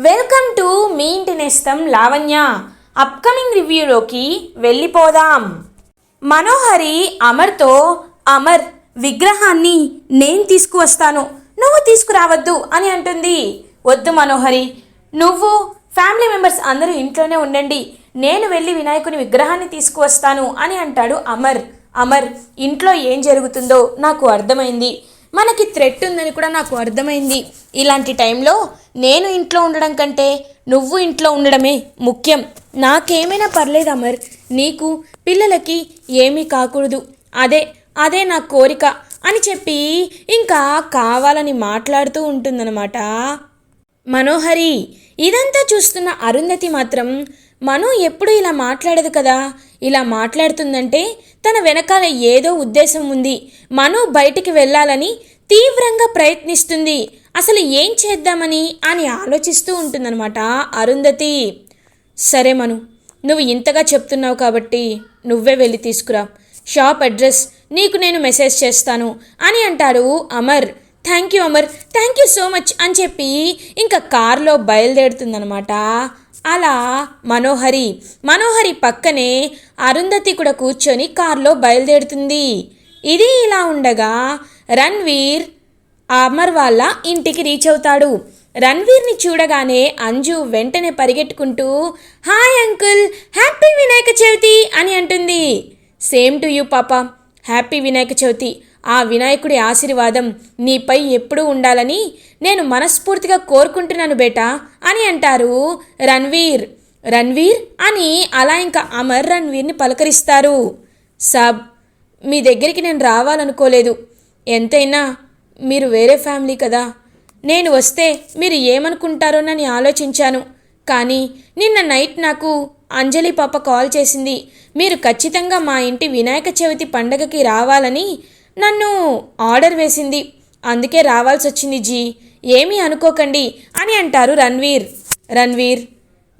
Welcome to me ఇంటి నేస్తం Lavanya. Upcoming రివ్యూలోకి వెళ్ళిపోదాం. మనోహరి అమర్తో అమర్ విగ్రహాన్ని నేను తీసుకువస్తాను. నువ్వు తీసుకురావద్దు అని అంటుంది. వద్దు మనోహరి నువ్వు ఫ్యామిలీ మెంబర్స్ అందరూ ఇంట్లోనే ఉండండి. నేను వెళ్ళి వినాయకుని విగ్రహాన్ని తీసుకువస్తాను అని అంటాడు అమర్. అమర్ ఇంట్లో ఏం జరుగుతుందో నాకు అర్థమైంది. మనకి థ్రెట్ ఉందని కూడా నాకు అర్థమైంది. ఇలాంటి టైంలో నేను ఇంట్లో ఉండడం కంటే నువ్వు ఇంట్లో ఉండడమే ముఖ్యం. నాకేమైనా పర్లేదు అమర్? నీకు పిల్లలకి ఏమీ కాకూడదు. అదే అదే నా కోరిక అని చెప్పి ఇంకా కావాలని మాట్లాడుతూ ఉంటుందన్నమాట. మనోహరి ఇదంతా చూస్తున్న అరుంధతి మాత్రం మను ఎప్పుడు ఇలా మాట్లాడదు కదా? ఇలా మాట్లాడుతుందంటే తన వెనకాల ఏదో ఉద్దేశం ఉంది. మను బయటికి వెళ్ళాలని తీవ్రంగా ప్రయత్నిస్తుంది. అసలు ఏం చేద్దామని అని ఆలోచిస్తూ ఉంటుందన్నమాట అరుంధతి. సరే మను నువ్వు ఇంతగా చెప్తున్నావు కాబట్టి నువ్వే వెళ్ళి తీసుకురా. షాప్ అడ్రస్ నీకు నేను మెసేజ్ చేస్తాను అని అంటారు Amar. Thank you Amar thank you so much అని చెప్పి ఇంకా కారులో బయలుదేరుతుందనమాట అలా మనోహరి మనోహరి పక్కనే అరుంధతి కూడా కూర్చొని కారులో బయలుదేరుతుంది. ఇది ఇలా ఉండగా రణ్వీర్ అమర్ వాళ్ళ ఇంటికి రీచ్ అవుతాడు. రణ్వీర్ని చూడగానే అంజు వెంటనే పరిగెట్టుకుంటూ hi uncle happy Vinayaka Chavithi అని అంటుంది. సేమ్ టు యూ పాప. హ్యాపీ వినాయక చవితి. ఆ వినాయకుడి ఆశీర్వాదం నీపై ఎప్పుడూ ఉండాలని నేను మనస్ఫూర్తిగా కోరుకుంటున్నాను బేటా అని అంటారు రణ్వీర్. రణ్వీర్ అని అలా ఇంకా అమర్ రణ్వీర్ని పలకరిస్తారు. సాబ్ మీ దగ్గరికి నేను రావాలనుకోలేదు. ఎంతైనా మీరు వేరే ఫ్యామిలీ కదా. నేను వస్తే మీరు ఏమనుకుంటారోనని ఆలోచించాను. కానీ నిన్న నైట్ నాకు అంజలి పాప కాల్ చేసింది. మీరు ఖచ్చితంగా మా ఇంటి వినాయక చవితి పండగకి రావాలని నన్ను ఆర్డర్ వేసింది. అందుకే రావాల్సి వచ్చింది జీ. ఏమీ అనుకోకండి అని అంటారు రణ్వీర్. రణ్వీర్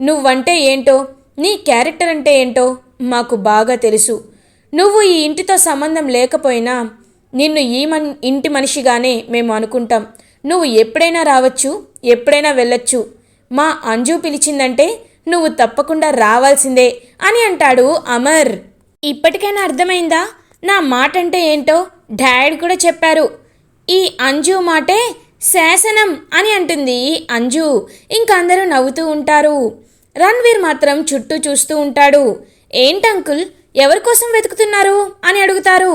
నువ్వంటే ఏంటో? నీ క్యారెక్టర్ అంటే ఏంటో మాకు బాగా తెలుసు. నువ్వు ఈ ఇంటితో సంబంధం లేకపోయినా నిన్ను ఈ మన్ ఇంటి మనిషిగానే మేము అనుకుంటాం. నువ్వు ఎప్పుడైనా రావచ్చు ఎప్పుడైనా వెళ్ళొచ్చు. మా అంజు పిలిచిందంటే నువ్వు తప్పకుండా రావాల్సిందే అని అంటాడు అమర్. ఇప్పటికైనా అర్థమైందా? నా మాట అంటే ఏంటో? డాడ్ కూడా చెప్పారు ఈ అంజు మాటే శాసనం అని అంటుంది అంజు. ఇంక అందరూ నవ్వుతూ ఉంటారు. రణ్వీర్ మాత్రం చుట్టూ చూస్తూ ఉంటాడు. ఏంటంకుల్ ఎవరి కోసం వెతుకుతున్నారు? అని అడుగుతారు.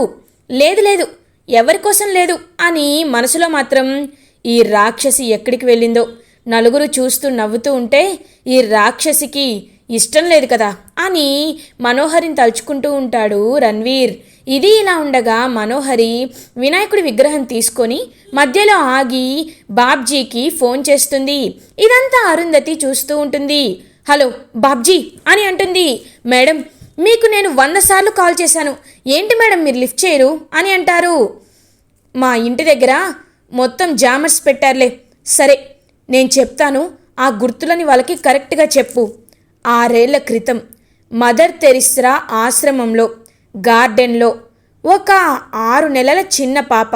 లేదు లేదు ఎవరి కోసం లేదు అని మనసులో మాత్రం ఈ రాక్షసి ఎక్కడికి వెళ్ళిందో నలుగురు చూస్తూ నవ్వుతూ ఉంటే ఈ రాక్షసికి ఇష్టం లేదు కదా అని మనోహరిని తలుచుకుంటూ ఉంటాడు రణ్వీర్. ఇది ఇలా ఉండగా మనోహరి వినాయకుడి విగ్రహం తీసుకొని మధ్యలో ఆగి బాబ్జీకి ఫోన్ చేస్తుంది. ఇదంతా అరుంధతి చూస్తూ ఉంటుంది. హలో బాబ్జీ అని అంటుంది. మేడం మీకు నేను వంద సార్లు కాల్ చేశాను. ఏంటి మేడం మీరు లిఫ్ట్ చేయరు అని అంటారు. మా ఇంటి దగ్గర మొత్తం జామర్స్ పెట్టారులే. సరే నేను చెప్తాను. ఆ గుర్తులని వాళ్ళకి కరెక్ట్గా చెప్పు. ఆరేళ్ళ క్రితం మదర్ తెరిస్రా ఆశ్రమంలో గార్డెన్లో ఒక ఆరు నెలల చిన్న పాప.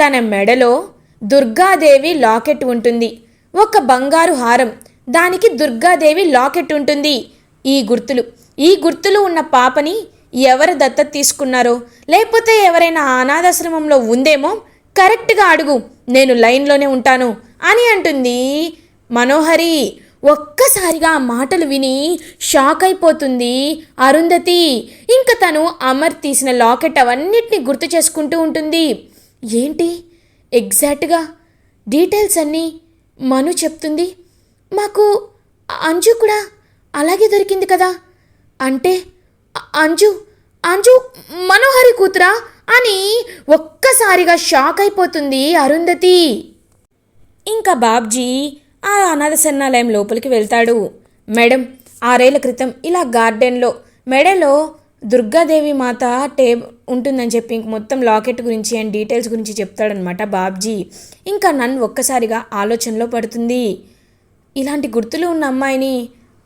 తన మెడలో దుర్గాదేవి లాకెట్ ఉంటుంది. ఒక బంగారు హారం. దానికి దుర్గాదేవి లాకెట్ ఉంటుంది. ఈ గుర్తులు. ఈ గుర్తులు ఉన్న పాపని ఎవరు దత్తత తీసుకున్నారో? లేకపోతే ఎవరైనా అనాథాశ్రమంలో ఉందేమో? కరెక్ట్గా అడుగు. నేను లైన్లోనే ఉంటాను అని అంటుంది మనోహరి. ఒక్కసారిగా ఆ మాటలు విని షాక్ అయిపోతుంది అరుంధతి. ఇంకా తను అమర్ తీసిన లాకెట్ అవన్నిటిని గుర్తు చేసుకుంటూ ఉంటుంది. ఏంటి? ఎగ్జాక్ట్గా డీటెయిల్స్ అన్నీ మను చెప్తుంది. మాకు అంజు కూడా అలాగే దొరికింది కదా? అంటే అంజు అంజు మనోహరి కూతురా అని ఒక్కసారిగా షాక్ అయిపోతుంది అరుంధతి. ఇంకా బాబ్జీ ఆ అనాథ శరణాలయం లోపలికి వెళ్తాడు. మేడం ఆరేళ్ళ క్రితం ఇలా గార్డెన్లో మెడలో దుర్గాదేవి మాత టే ఉంటుందని చెప్పి ఇంక మొత్తం లాకెట్ గురించి అండ్ డీటెయిల్స్ గురించి చెప్తాడనమాట బాబ్జీ. ఇంకా నన్ను ఒక్కసారిగా ఆలోచనలో పడుతుంది. ఇలాంటి గుర్తులు ఉన్న అమ్మాయిని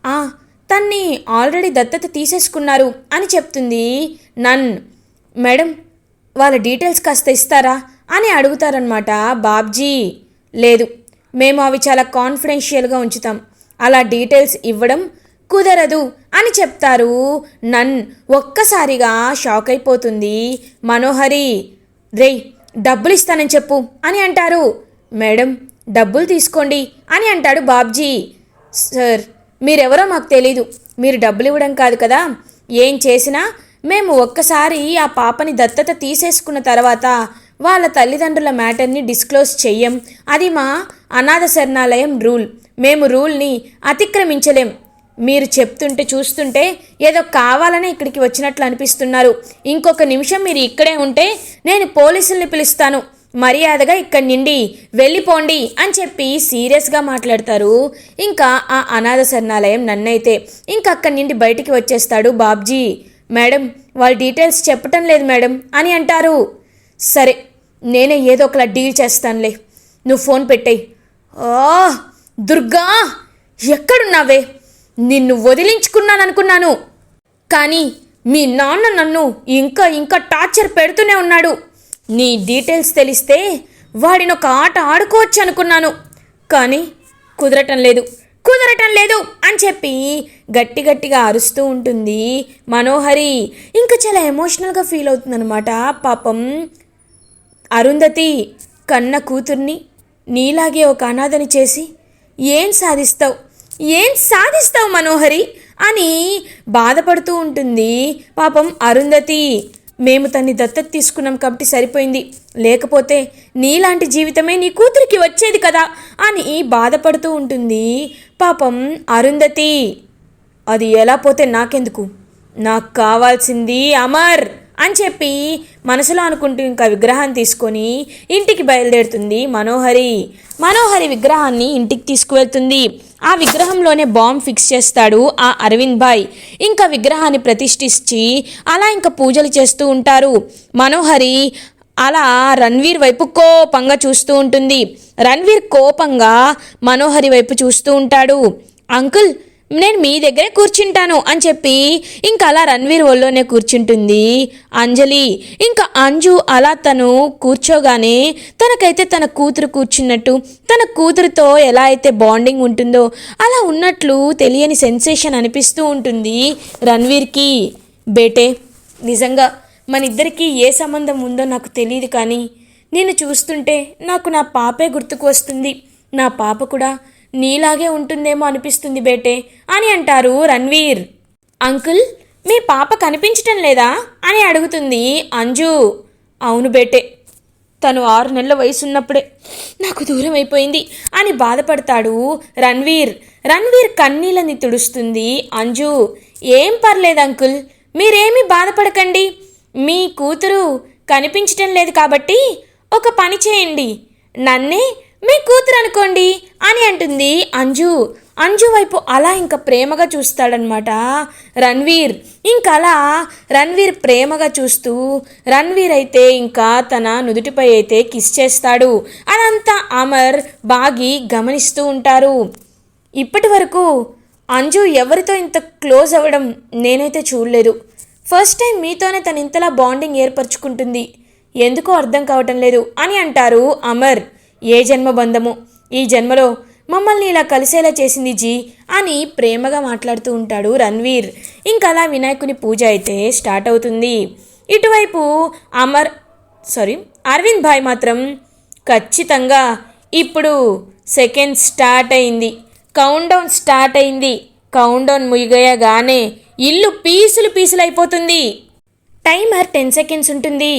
ఆ తన్ని ఆల్రెడీ దత్తత తీసేసుకున్నారు అని చెప్తుంది నన్. మేడం వాళ్ళ డీటెయిల్స్ కాస్త ఇస్తారా అని అడుగుతారనమాట బాబ్జీ. లేదు మేము అవి చాలా కాన్ఫిడెన్షియల్గా ఉంచుతాం. అలా డీటెయిల్స్ ఇవ్వడం కుదరదు అని చెప్తారు. నన్ ఒక్కసారిగా షాక్ అయిపోతుంది. మనోహరి రే డబ్బులు ఇస్తానని చెప్పు అని అంటారు. మేడం డబ్బులు తీసుకోండి అని అంటాడు బాబ్జీ. సార్ మీరెవరో మాకు తెలీదు. మీరు డబ్బులు ఇవ్వడం కాదు కదా. ఏం చేసినా మేము ఒక్కసారి ఆ పాపని దత్తత తీసేసుకున్న తర్వాత వాళ్ళ తల్లిదండ్రుల మ్యాటర్ని డిస్క్లోజ్ చెయ్యం. అది మా అనాథ శరణాలయం రూల్. మేము రూల్ని అతిక్రమించలేం. మీరు చెప్తుంటే చూస్తుంటే ఏదో కావాలనే ఇక్కడికి వచ్చినట్లు అనిపిస్తున్నారు. ఇంకొక నిమిషం మీరు ఇక్కడే ఉంటే నేను పోలీసుల్ని పిలుస్తాను. మర్యాదగా ఇక్కడి నుండి వెళ్ళిపోండి అని చెప్పి సీరియస్గా మాట్లాడతారు. ఇంకా ఆ అనాథ శరణాలయం నన్నైతే. ఇంకా అక్కడి నుండి బయటికి వచ్చేస్తాడు బాబ్జీ. మేడం వాళ్ళ డీటెయిల్స్ చెప్పటం లేదు మేడం అని అంటారు. సరే నేనే ఏదో ఒకలా డీల్ చేస్తానులే. నువ్వు ఫోన్ పెట్టేయి. ఆ దుర్గా ఎక్కడున్నావే? నిన్ను వదిలించుకున్నాననుకున్నాను. కానీ మీ నాన్న నన్ను ఇంకా ఇంకా టార్చర్ పెడుతూనే ఉన్నాడు. నీ డీటెయిల్స్ తెలిస్తే వాడిని ఒక ఆట ఆడుకోవచ్చు అనుకున్నాను కానీ కుదరటం లేదు. కుదరటం లేదు అని చెప్పి గట్టి గట్టిగా అరుస్తూ ఉంటుంది మనోహరి. ఇంకా చాలా ఎమోషనల్గా ఫీల్ అవుతుందన్నమాట. పాపం అరుంధతి కన్న కూతుర్ని నీలాగే ఒక అనాథని చేసి ఏం సాధిస్తావు? ఏం సాధిస్తావు మనోహరి? అని బాధపడుతూ ఉంటుంది. పాపం అరుంధతి మేము తన్ని దత్తత తీసుకున్నాం కాబట్టి సరిపోయింది. లేకపోతే నీలాంటి జీవితమే నీ కూతురికి వచ్చేది కదా? అని బాధపడుతూ ఉంటుంది. పాపం అరుంధతి అది ఎలా పోతే నాకెందుకు? నాకు కావాల్సింది అమర్. అని చెప్పి మనసులో అనుకుంటూ ఇంకా విగ్రహాన్ని తీసుకొని ఇంటికి బయలుదేరుతుంది మనోహరి. మనోహరి విగ్రహాన్ని ఇంటికి తీసుకువెళ్తుంది. ఆ విగ్రహంలోనే బాంబ్ ఫిక్స్ చేస్తాడు ఆ అరవింద్ భాయ్ ఇంకా విగ్రహాన్ని ప్రతిష్ఠించి అలా ఇంకా పూజలు చేస్తూ ఉంటారు. మనోహరి అలా రణ్వీర్ వైపు కోపంగా చూస్తూ ఉంటుంది. రణ్వీర్ కోపంగా మనోహరి వైపు చూస్తూ ఉంటాడు. అంకుల్ నేను మీ దగ్గరే కూర్చుంటాను అని చెప్పి ఇంకా అలా రణ్వీర్ ఒళ్ళోనే కూర్చుంటుంది. అంజలి ఇంకా అంజు అలా తను కూర్చోగానే తనకైతే తన కూతురు కూర్చున్నట్టు తన కూతురుతో ఎలా అయితే బాండింగ్ ఉంటుందో అలా ఉన్నట్లు తెలియని సెన్సేషన్ అనిపిస్తూ ఉంటుంది రణ్వీర్కి. బేటే నిజంగా మన ఇద్దరికి ఏ సంబంధం ఉందో నాకు తెలియదు కానీ నేను చూస్తుంటే నాకు నా పాపే గుర్తుకు వస్తుంది. నా పాప కూడా నీలాగే ఉంటుందేమో అనిపిస్తుంది బేటే అని అంటారు రణ్వీర్. అంకుల్ మీ పాప కనిపించటం లేదా? అని అడుగుతుంది అంజు. అవును బేటే తను ఆరు నెలల వయసు ఉన్నప్పుడే నాకు దూరం అయిపోయింది అని బాధపడతాడు రణ్వీర్. రణ్వీర్ కన్నీళ్ళని తుడుస్తుంది అంజు. ఏం పర్లేదు అంకుల్ మీరేమీ బాధపడకండి. మీ కూతురు కనిపించటం లేదు కాబట్టి ఒక పని చేయండి. నన్నే మీ కూతురు అనుకోండి అని అంటుంది అంజు. అంజు వైపు అలా ఇంకా ప్రేమగా చూస్తాడనమాట రణ్వీర్ ఇంకా అలా రణ్వీర్ ప్రేమగా చూస్తూ రణ్వీర్ అయితే ఇంకా తన నుదుటిపై అయితే కిస్ చేస్తాడు అదంతా అమర్ బాగి గమనిస్తూ ఉంటారు. ఇప్పటి వరకు అంజు ఎవరితో ఇంత క్లోజ్ అవ్వడం నేనైతే చూడలేదు. ఫస్ట్ టైం మీతోనే తను ఇంతలా బాండింగ్ ఏర్పరచుకుంటుంది. ఎందుకో అర్థం కావటం లేదు అని అంటారు అమర్. ఏ జన్మ బంధము? ఈ జన్మలో మమ్మల్ని ఇలా కలిసేలా చేసింది జీ అని ప్రేమగా మాట్లాడుతూ ఉంటాడు రణ్వీర్. ఇంకా అలా వినాయకుని పూజ అయితే స్టార్ట్ అవుతుంది. ఇటువైపు అమర్ సారీ అరవింద్ భాయ్ మాత్రం ఖచ్చితంగా ఇప్పుడు సెకండ్ స్టార్ట్ అయింది. కౌంట్ డౌన్ స్టార్ట్ అయింది. కౌంట్ డౌన్ ముగియగానే ఇల్లు పీసులు పీసులు అయిపోతుంది. టైమర్ టెన్ సెకండ్స్ ఉంటుంది.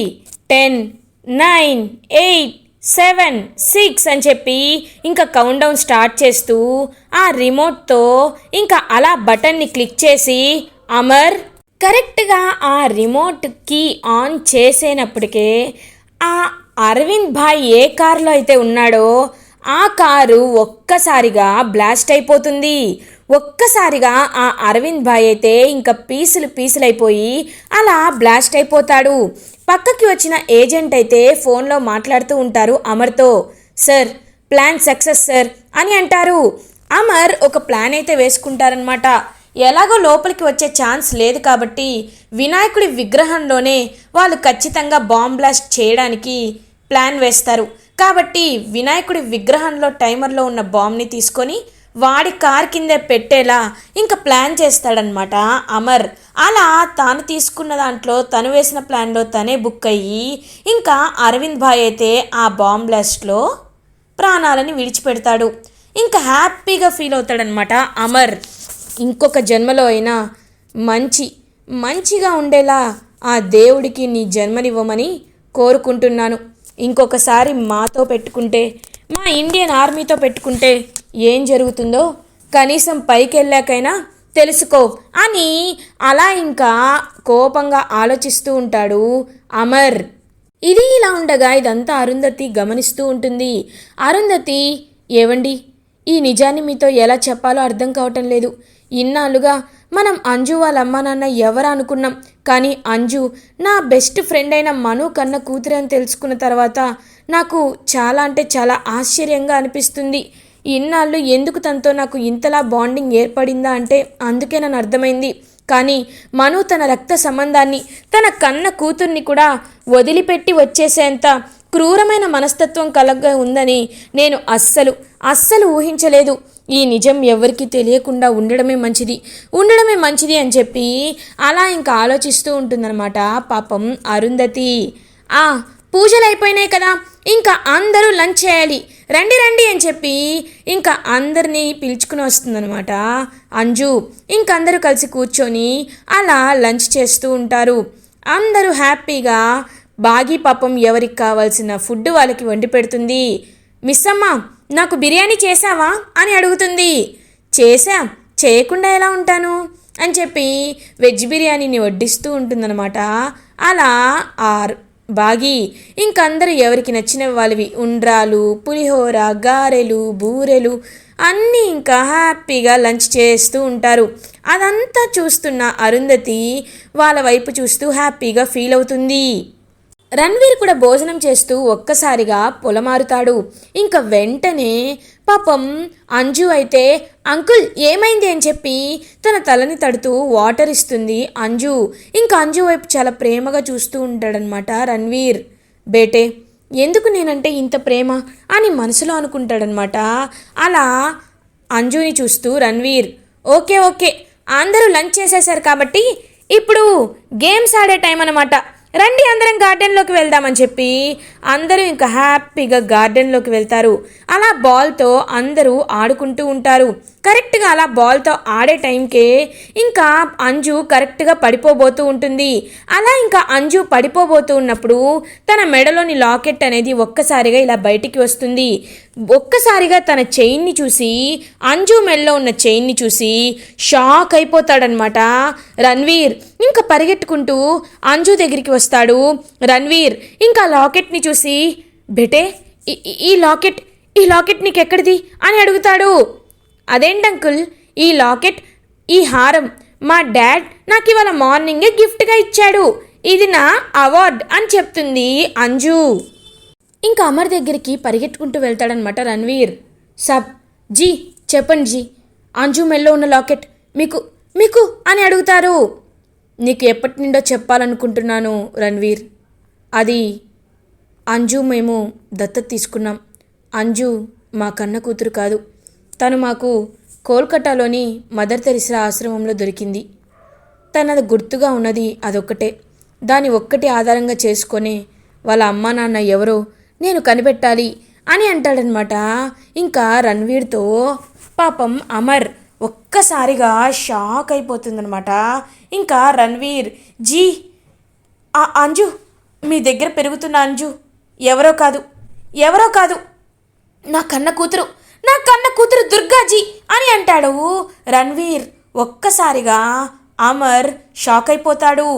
Ten nine eight seven six అని చెప్పి ఇంకా కౌంట్ డౌన్ స్టార్ట్ చేస్తూ ఆ రిమోట్తో ఇంకా అలా బటన్ని క్లిక్ చేసి అమర్ కరెక్ట్గా ఆ రిమోట్కి ఆన్ చేసేనప్పటికే ఆ అరవింద్ భాయ్ ఏ కారులో అయితే ఉన్నాడో ఆ కారు ఒక్కసారిగా బ్లాస్ట్ అయిపోతుంది. ఒక్కసారిగా ఆ అరవింద్ భాయ్ అయితే ఇంకా పీసులు పీసులైపోయి అలా బ్లాస్ట్ అయిపోతాడు. పక్కకి వచ్చిన ఏజెంట్ అయితే ఫోన్లో మాట్లాడుతూ ఉంటారు అమర్తో. సార్ ప్లాన్ సక్సెస్ సార్ అని అంటారు. అమర్ ఒక ప్లాన్ అయితే వేసుకుంటారనమాట ఎలాగో లోపలికి వచ్చే ఛాన్స్ లేదు కాబట్టి వినాయకుడి విగ్రహంలోనే వాళ్ళు ఖచ్చితంగా బాంబ్ బ్లాస్ట్ చేయడానికి ప్లాన్ వేస్తారు. కాబట్టి వినాయకుడి విగ్రహంలో టైమర్లో ఉన్న బాంబ్ని తీసుకొని వాడి కార్ కిందే పెట్టేలా ఇంకా ప్లాన్ చేస్తాడనమాట అమర్. అలా తాను తీసుకున్న దాంట్లో తను వేసిన ప్లాన్లో తనే బుక్ అయ్యి ఇంకా అరవింద్ భాయ్ అయితే ఆ బాంబ్ బ్లాస్ట్లో ప్రాణాలని విడిచిపెడతాడు. ఇంకా హ్యాపీగా ఫీల్ అవుతాడనమాట అమర్. ఇంకొక జన్మలో అయినా మంచి మంచిగా ఉండేలా ఆ దేవుడికి నీ జన్మనివ్వమని కోరుకుంటున్నాను. ఇంకొకసారి మాతో పెట్టుకుంటే మా ఇండియన్ ఆర్మీతో పెట్టుకుంటే ఏం జరుగుతుందో కనీసం పైకి వెళ్ళాకైనా తెలుసుకో. అని అలా ఇంకా కోపంగా ఆలోచిస్తూ ఉంటాడు అమర్. ఇది ఇలా ఉండగా ఇదంతా అరుంధతి గమనిస్తూ ఉంటుంది. అరుంధతి ఏవండి? ఈ నిజాన్ని మీతో ఎలా చెప్పాలో అర్థం కావటం లేదు. ఇన్నాళ్ళుగా మనం అంజు వాళ్ళ అమ్మ నాన్న ఎవరు అనుకున్నాం. కానీ అంజు నా బెస్ట్ ఫ్రెండ్ అయిన మను కన్న కూతురు అని తెలుసుకున్న తర్వాత నాకు చాలా అంటే చాలా ఆశ్చర్యంగా అనిపిస్తుంది. ఇన్నాళ్ళు ఎందుకు తనతో నాకు ఇంతలా బాండింగ్ ఏర్పడిందా అంటే అందుకే నన్ను అర్థమైంది. కానీ మను తన రక్త సంబంధాన్ని తన కన్న కూతుర్ని కూడా వదిలిపెట్టి వచ్చేసేంత క్రూరమైన మనస్తత్వం కలగ ఉందని నేను అస్సలు అస్సలు ఊహించలేదు. ఈ నిజం ఎవరికీ తెలియకుండా ఉండడమే మంచిది ఉండడమే మంచిది అని చెప్పి అలా ఇంకా ఆలోచిస్తూ ఉంటుందన్నమాట. పాపం అరుంధతి. ఆ పూజలు అయిపోయినాయి కదా ఇంకా అందరూ లంచ్ చేయాలి. రండి రండి అని చెప్పి ఇంకా అందరినీ పిలుచుకుని వస్తుందనమాట అంజు ఇంకందరూ కలిసి కూర్చొని అలా లంచ్ చేస్తూ ఉంటారు. అందరూ హ్యాపీగా బాగి పాపం ఎవరికి కావాల్సిన ఫుడ్ వాళ్ళకి వండి పెడుతుంది. మిస్ అమ్మ నాకు బిర్యానీ చేసావా అని అడుగుతుంది. చేసా చేయకుండా ఎలా ఉంటాను? అని చెప్పి వెజ్ బిర్యానీని వడ్డిస్తూ ఉంటుందన్నమాట. అలా ఆర్ బాగి ఇంకందరూ ఎవరికి నచ్చిన వాళ్ళవి? ఉండ్రాలు పులిహోర గారెలు బూరెలు అన్నీ ఇంకా హ్యాపీగా లంచ్ చేస్తూ ఉంటారు. అదంతా చూస్తున్న అరుంధతి వాళ్ళ వైపు చూస్తూ హ్యాపీగా ఫీల్ అవుతుంది. రణ్వీర్ కూడా భోజనం చేస్తూ ఒక్కసారిగా పొలమారుతాడు. ఇంకా వెంటనే పాపం అంజు అయితే అంకుల్ ఏమైంది? అని చెప్పి తన తలని తడుతూ వాటర్ ఇస్తుంది అంజు. ఇంకా అంజు వైపు చాలా ప్రేమగా చూస్తూ ఉంటాడనమాట రణ్వీర్. బేటే ఎందుకు నేనంటే ఇంత ప్రేమ? అని మనసులో అనుకుంటాడనమాట అలా అంజుని చూస్తూ రణ్వీర్. ఓకే ఓకే అందరూ లంచ్ చేసేశారు కాబట్టి ఇప్పుడు గేమ్స్ ఆడే టైం అనమాట రండి అందరం గార్డెన్లోకి వెళ్దామని చెప్పి అందరూ ఇంకా హ్యాపీగా గార్డెన్లోకి వెళ్తారు. అలా బాల్తో అందరూ ఆడుకుంటూ ఉంటారు. కరెక్ట్గా అలా బాల్తో ఆడే టైంకే ఇంకా అంజు కరెక్ట్గా పడిపోబోతూ ఉంటుంది. అలా ఇంకా అంజు పడిపోబోతూ ఉన్నప్పుడు తన మెడలోని లాకెట్ అనేది ఒక్కసారిగా ఇలా బయటికి వస్తుంది. ఒక్కసారిగా తన చైన్ని చూసి అంజు మెల్లో ఉన్న చైన్ని చూసి షాక్ అయిపోతాడనమాట రణ్వీర్ ఇంకా పరిగెట్టుకుంటూ అంజు దగ్గరికి వస్తాడు. రణ్వీర్ ఇంకా లాకెట్ని చూసి బెటే ఈ- ఈ- లాకెట్ ఈ లాకెట్ నీకు ఎక్కడిది అని అడుగుతాడు. అదేంటి అంకుల్ ఈ లాకెట్ ఈ హారం మా డాడ్ నాకు ఇవాళ మార్నింగే గిఫ్ట్గా ఇచ్చాడు. ఇది నా అవార్డ్ అని చెప్తుంది అంజు. ఇంకా అమర్ దగ్గరికి పరిగెట్టుకుంటూ వెళ్తాడనమాట రణ్వీర్. సబ్ జీ చెప్పండి జీ. అంజు మెల్లో ఉన్న లాకెట్. మీకు మీకు అని అడుగుతారు. నీకు ఎప్పటి నుండో చెప్పాలనుకుంటున్నాను రణ్వీర్. అది అంజు మేము దత్తత తీసుకున్నాం. అంజు మా కన్న కూతురు కాదు. తను మాకు కోల్కతాలోని మదర్ తెరిసా ఆశ్రమంలో దొరికింది. తనది గుర్తుగా ఉన్నది అదొక్కటే. దాని ఒక్కటి ఆధారంగా చేసుకొని వాళ్ళ అమ్మా నాన్న ఎవరో నేను కనిపెట్టాలి అని అంటాడనమాట. ఇంకా రణ్వీర్తో పాపం అమర్ ఒక్కసారిగా షాక్ అయిపోతుందనమాట. ఇంకా రణ్వీర్ జీ ఆ అంజు మీ దగ్గర పెరుగుతున్న అంజు ఎవరో కాదు ఎవరో కాదు నా కన్న కూతురు నా కన్న కూతురు దుర్గాజీ అని అంటాడు. రణ్వీర్ ఒక్కసారిగా అమర్ షాక్ అయిపోతాడు.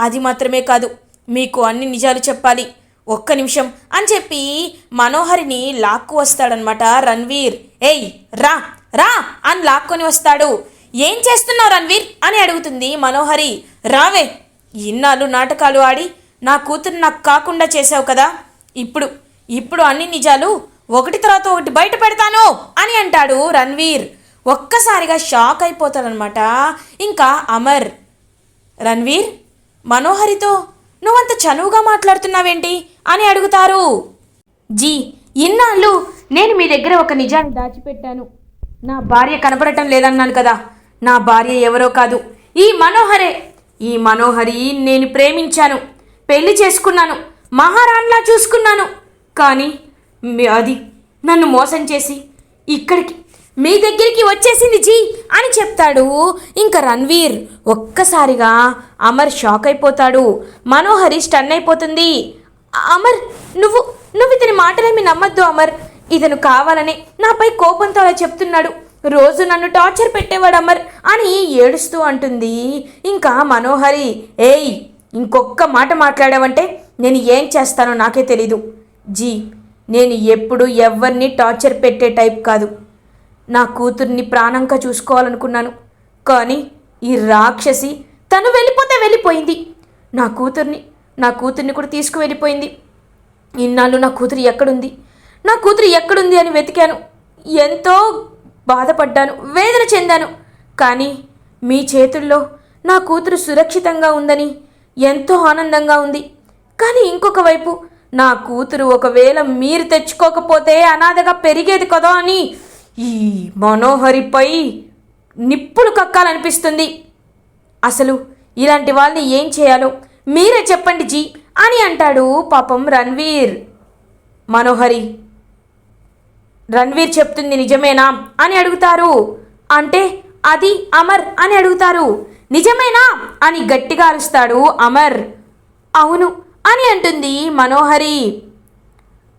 అది మాత్రమే కాదు మీకు అన్ని నిజాలు చెప్పాలి. ఒక్క నిమిషం అని చెప్పి మనోహరిని లాక్కు వస్తాడనమాట రణ్వీర్. ఏయ్ రా రా అని లాక్కొని వస్తాడు. ఏం చేస్తున్నావు రణ్వీర్? అని అడుగుతుంది మనోహరి. రావే ఇన్నాళ్ళు నాటకాలు ఆడి నా కూతురు నాకు కాకుండా చేసావు కదా. ఇప్పుడు ఇప్పుడు అన్ని నిజాలు ఒకటి తర్వాత ఒకటి బయట పెడతాను అని అంటాడు రణ్వీర్. ఒక్కసారిగా షాక్ అయిపోతాడనమాట ఇంకా అమర్. రణ్వీర్ మనోహరితో నువ్వంత చనువుగా మాట్లాడుతున్నావేంటి? అని అడుగుతారు. జీ ఇన్నాళ్ళు నేను మీ దగ్గర ఒక నిజాన్ని దాచిపెట్టాను. నా భార్య కనపడటం లేదన్నాను కదా. నా భార్య ఎవరో కాదు. ఈ మనోహరే ఈ మనోహరి నేను ప్రేమించాను. పెళ్ళి చేసుకున్నాను. మహారాణిలా చూసుకున్నాను. కానీ అది నన్ను మోసం చేసి ఇక్కడికి మీ దగ్గరికి వచ్చేసింది జీ అని చెప్తాడు. ఇంకా రణ్వీర్ ఒక్కసారిగా అమర్ షాక్ అయిపోతాడు. మనోహరి స్టన్ అయిపోతుంది. అమర్ నువ్వు నువ్వు ఇతని మాటలేమి నమ్మద్దు అమర్. ఇతను కావాలని నాపై కోపంతో అలా చెప్తున్నాడు. రోజు నన్ను టార్చర్ పెట్టేవాడు అమర్ అని ఏడుస్తూ అంటుంది. ఇంకా మనోహరి ఏయ్ ఇంకొక్క మాట మాట్లాడావంటే నేను ఏం చేస్తానో నాకే తెలీదు. జీ నేను ఎప్పుడు ఎవరిని టార్చర్ పెట్టే టైప్ కాదు. నా కూతుర్ని ప్రాణంగా చూసుకోవాలనుకున్నాను. కానీ ఈ రాక్షసి తను వెళ్ళిపోతే వెళ్ళిపోయింది. నా కూతుర్ని నా కూతుర్ని కూడా తీసుకువెళ్ళిపోయింది. ఇన్నాళ్ళు నా కూతురు ఎక్కడుంది? నా కూతురు ఎక్కడుంది అని వెతికాను. ఎంతో బాధపడ్డాను వేదన చెందాను. కానీ మీ చేతుల్లో నా కూతురు సురక్షితంగా ఉందని ఎంతో ఆనందంగా ఉంది. కానీ ఇంకొక వైపు నా కూతురు ఒకవేళ మీరు తెచ్చుకోకపోతే అనాథగా పెరిగేది కదా అని ఈ మనోహరిపై నిప్పులు కక్కాలనిపిస్తుంది. అసలు ఇలాంటి వాళ్ళని ఏం చేయాలో మీరే చెప్పండి జీ అని అంటాడు పాపం రణ్వీర్. మనోహరి. రణ్వీర్ చెప్తుంది నిజమేనా అని అడుగుతారు. అంటే అది అమర్ అని అడుగుతారు. నిజమేనా అని గట్టిగా అరుస్తాడు అమర్. అవును అని అంటుంది మనోహరి.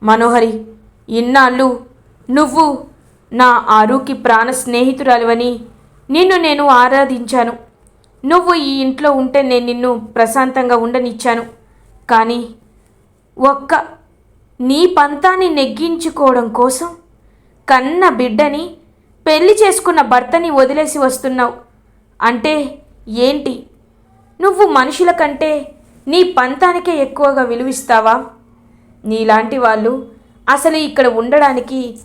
మనోహరి ఇన్నాళ్ళు నువ్వు నా ఆరుకి ప్రాణ స్నేహితురాలివని నిన్ను నేను ఆరాధించాను. నువ్వు ఈ ఇంట్లో ఉంటే నేను నిన్ను ప్రశాంతంగా ఉండనిచ్చాను. కానీ ఒక్క నీ పంతాన్ని నెగ్గించుకోవడం కోసం కన్న బిడ్డని పెళ్ళి చేసుకున్న భర్తని వదిలేసి వస్తున్నావు. అంటే ఏంటి? నువ్వు మనుషుల కంటే నీ పంతానికే ఎక్కువగా విలువిస్తావా? నీలాంటి వాళ్ళు అసలు ఇక్కడ ఉండడానికి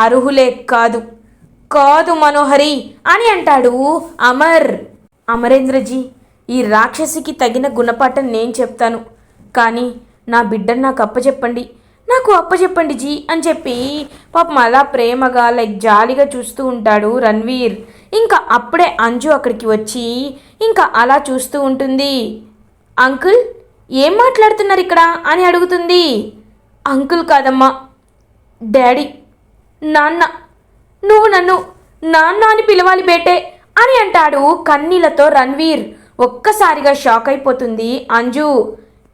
అర్హులే కాదు. కాదు మనోహరి అని అంటాడు అమర్. అమరేంద్రజీ ఈ రాక్షసికి తగిన గుణపాఠం నేను చెప్తాను. కానీ నా బిడ్డను నాకు అప్పచెప్పండి నాకు అప్పచెప్పండి జీ అని చెప్పి పాపం అలా ప్రేమగా లైక్ జాలిగా చూస్తూ ఉంటాడు రణ్వీర్. ఇంకా అప్పుడే అంజు అక్కడికి వచ్చి ఇంకా అలా చూస్తూ ఉంటుంది. అంకుల్ ఏం మాట్లాడుతున్నారు ఇక్కడ? అని అడుగుతుంది. అంకుల్ కాదమ్మా డాడీ. నాన్న నువ్వు నన్ను నాన్న అని పిలవాలి బేటే అని అంటాడు కన్నీళ్ళతో రణ్వీర్. ఒక్కసారిగా షాక్ అయిపోతుంది అంజు.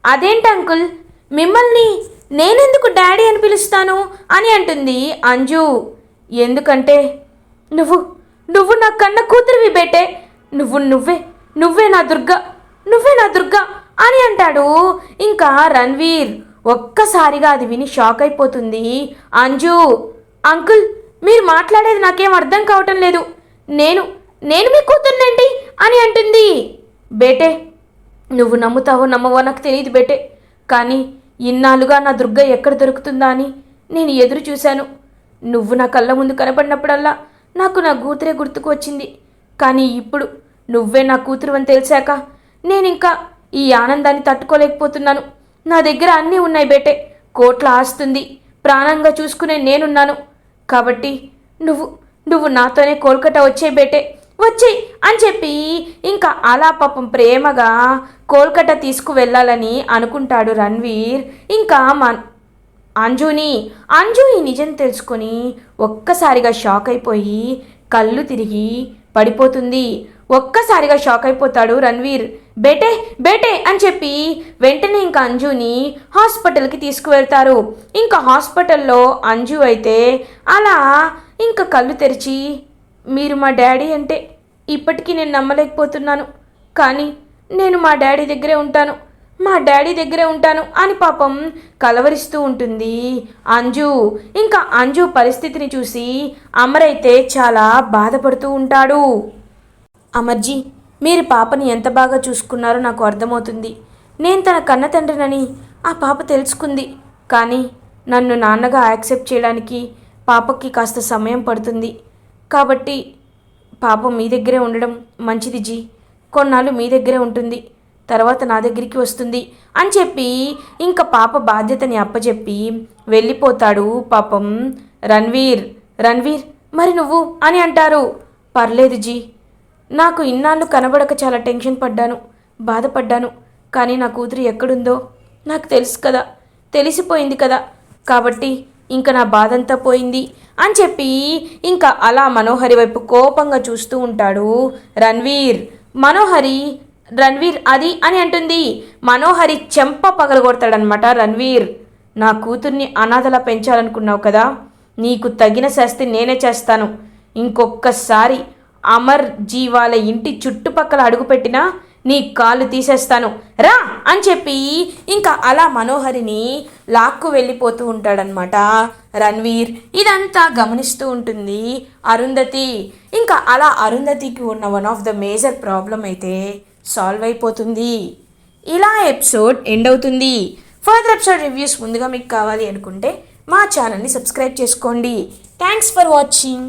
అదేంటి అంకుల్? మిమ్మల్ని నేనెందుకు డాడీ అని పిలుస్తాను అని అంటుంది అంజు. ఎందుకంటే నువ్వు నువ్వు నా కన్న కూతురివి బేటే. నువ్వు నువ్వే నువ్వే నా దుర్గ నువ్వే నా దుర్గ అని అంటాడు ఇంకా రణ్వీర్. ఒక్కసారిగా అది విని షాక్ అయిపోతుంది అంజు. అంకుల్ మీరు మాట్లాడేది నాకేం అర్థం కావటం లేదు. నేను నేను మీ కూతుర్నండి అని అంటుంది. బేటే నువ్వు నమ్ముతావో నమ్మవో నాకు తెలియదు బేటే. కానీ ఇన్నాళ్ళుగా నా దుర్గ ఎక్కడ దొరుకుతుందా అని నేను ఎదురు చూశాను. నువ్వు నా కళ్ళ ముందు కనపడినప్పుడల్లా నాకు నా కూతురే గుర్తుకు వచ్చింది. కానీ ఇప్పుడు నువ్వే నా కూతురు అని తెలిసాక నేను ఇంకా ఈ ఆనందాన్ని తట్టుకోలేకపోతున్నాను. నా దగ్గర అన్నీ ఉన్నాయి బేటే. కోట్ల ఆస్తుంది. ప్రాణంగా చూసుకునే నేనున్నాను. కాబట్టి నువ్వు నువ్వు నాతోనే కోల్కతా వచ్చే బేటే. వచ్చే అని చెప్పి ఇంకా అలా పాపం ప్రేమగా కోల్కతా తీసుకువెళ్ళాలని అనుకుంటాడు రణ్వీర్. ఇంకా మన్ అంజుని అంజు ఈ నిజం తెలుసుకొని ఒక్కసారిగా షాక్ అయిపోయి కళ్ళు తిరిగి పడిపోతుంది. ఒక్కసారిగా షాక్ అయిపోతాడు రణ్వీర్. బేటే బేటే అని చెప్పి వెంటనే ఇంకా అంజుని హాస్పిటల్కి తీసుకువెళ్తారు. ఇంకా హాస్పిటల్లో అంజు అయితే అలా ఇంకా కళ్ళు తెరిచి మీరు మా డాడీ అంటే ఇప్పటికీ నేను నమ్మలేకపోతున్నాను కానీ నేను మా డాడీ దగ్గరే ఉంటాను మా డాడీ దగ్గరే ఉంటాను అని పాపం కలవరిస్తూ ఉంటుంది అంజు. ఇంకా అంజు పరిస్థితిని చూసి అమరైతే చాలా బాధపడుతూ ఉంటాడు. అమర్జీ మీరు పాపని ఎంత బాగా చూసుకున్నారో నాకు అర్థమవుతుంది. నేను తన కన్న తండ్రినని ఆ పాప తెలుసుకుంది. కానీ నన్ను నాన్నగా యాక్సెప్ట్ చేయడానికి పాపకి కాస్త సమయం పడుతుంది. కాబట్టి పాప మీ దగ్గరే ఉండడం మంచిది జీ. కొన్నాళ్ళు మీ దగ్గరే ఉంటుంది. తర్వాత నా దగ్గరికి వస్తుంది అని చెప్పి ఇంకా పాప బాధ్యతని అప్పచెప్పి వెళ్ళిపోతాడు పాపం రణ్వీర్. రణ్వీర్ మరి నువ్వు అని అంటారు. పర్లేదు జీ. నాకు ఇన్నాళ్ళు కనబడక చాలా టెన్షన్ పడ్డాను బాధపడ్డాను. కానీ నా కూతురు ఎక్కడుందో నాకు తెలుసు కదా తెలిసిపోయింది కదా. కాబట్టి ఇంకా నా బాధంతా పోయింది అని చెప్పి ఇంకా అలా మనోహరి వైపు కోపంగా చూస్తూ ఉంటాడు రణ్వీర్. మనోహరి రణ్వీర్ అది అని అంటుంది. మనోహరి చెంప పగలగొడతాడనమాట రణ్వీర్. నా కూతుర్ని అనాథలా పెంచాలనుకున్నావు కదా నీకు తగిన శాస్తి నేనే చేస్తాను. ఇంకొక్కసారి అమర్ జీవాల ఇంటి చుట్టుపక్కల అడుగుపెట్టినా నీ కాళ్ళు తీసేస్తాను. రా! అని చెప్పి ఇంకా అలా మనోహరిని లాక్కు వెళ్ళిపోతూ ఉంటాడనమాట రణ్వీర్ ఇదంతా గమనిస్తూ ఉంటుంది. అరుంధతి ఇంకా అలా అరుంధతికి ఉన్న one of the major problem అయితే సాల్వ్ అయిపోతుంది. ఇలా ఎపిసోడ్ ఎండ్ అవుతుంది. ఫర్దర్ ఎపిసోడ్ రివ్యూస్ ముందుగా మీకు కావాలి అనుకుంటే మా ఛానల్ని సబ్స్క్రైబ్ చేసుకోండి. Thanks for watching